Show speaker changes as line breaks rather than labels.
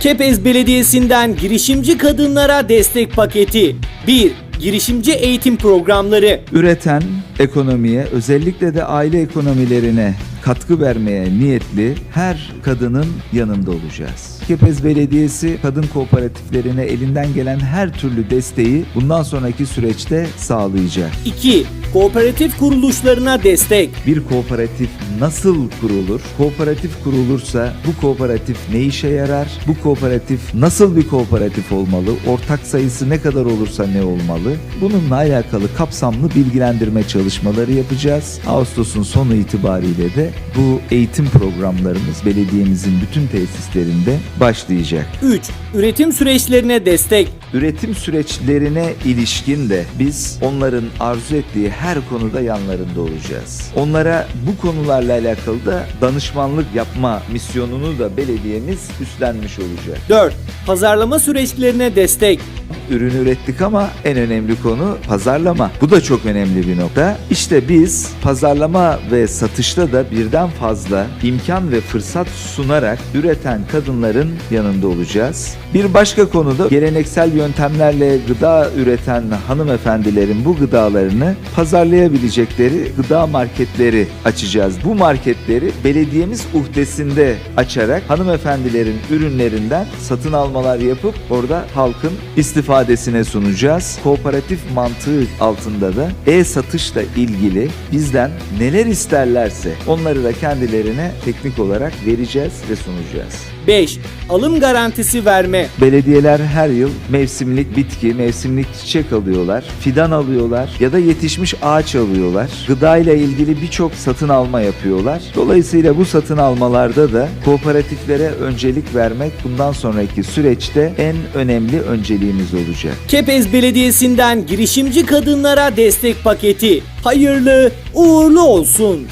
Kepez Belediyesi'nden girişimci kadınlara destek paketi. 1. Girişimci eğitim programları.
Üreten ekonomiye, özellikle de aile ekonomilerine katkı vermeye niyetli her kadının yanında olacağız. Kepez Belediyesi kadın kooperatiflerine elinden gelen her türlü desteği bundan sonraki süreçte sağlayacak.
2. Kooperatif kuruluşlarına destek.
Bir kooperatif nasıl kurulur? Kooperatif kurulursa bu kooperatif ne işe yarar? Bu kooperatif nasıl bir kooperatif olmalı? Ortak sayısı ne kadar olursa ne olmalı? Bununla alakalı kapsamlı bilgilendirme çalışmaları yapacağız. Ağustos'un sonu itibariyle de bu eğitim programlarımız belediyemizin bütün tesislerinde başlayacak.
3. Üretim süreçlerine destek.
Üretim süreçlerine ilişkin de biz onların arzu ettiği her konuda yanlarında olacağız. Onlara bu konularla alakalı da danışmanlık yapma misyonunu da belediyemiz üstlenmiş olacak.
4. Pazarlama süreçlerine destek.
Ürün ürettik ama en önemli konu pazarlama. Bu da çok önemli bir nokta. İşte biz pazarlama ve satışta da birden fazla imkan ve fırsat sunarak üreten kadınların yanında olacağız. Bir başka konuda geleneksel yöntemlerle gıda üreten hanımefendilerin bu gıdalarını pazarlayabilecekleri gıda marketleri açacağız. Bu marketleri belediyemiz uhdesinde açarak hanımefendilerin ürünlerinden satın almalar yapıp orada halkın istifadesine sunacağız. Kooperatif mantığı altında da e-satışla ilgili bizden neler isterlerse onları da kendilerine teknik olarak vereceğiz ve sunacağız.
5. Alım garantisi verme.
Belediyeler her yıl mevsimlik bitki, mevsimlik çiçek alıyorlar, fidan alıyorlar ya da yetişmiş ağaç alıyorlar. Gıda ile ilgili birçok satın alma yapıyorlar. Dolayısıyla bu satın almalarda da kooperatiflere öncelik vermek bundan sonraki süreçte en önemli önceliğimiz olacak.
Kepez Belediyesi'nden girişimci kadınlara destek paketi. Hayırlı uğurlu olsun.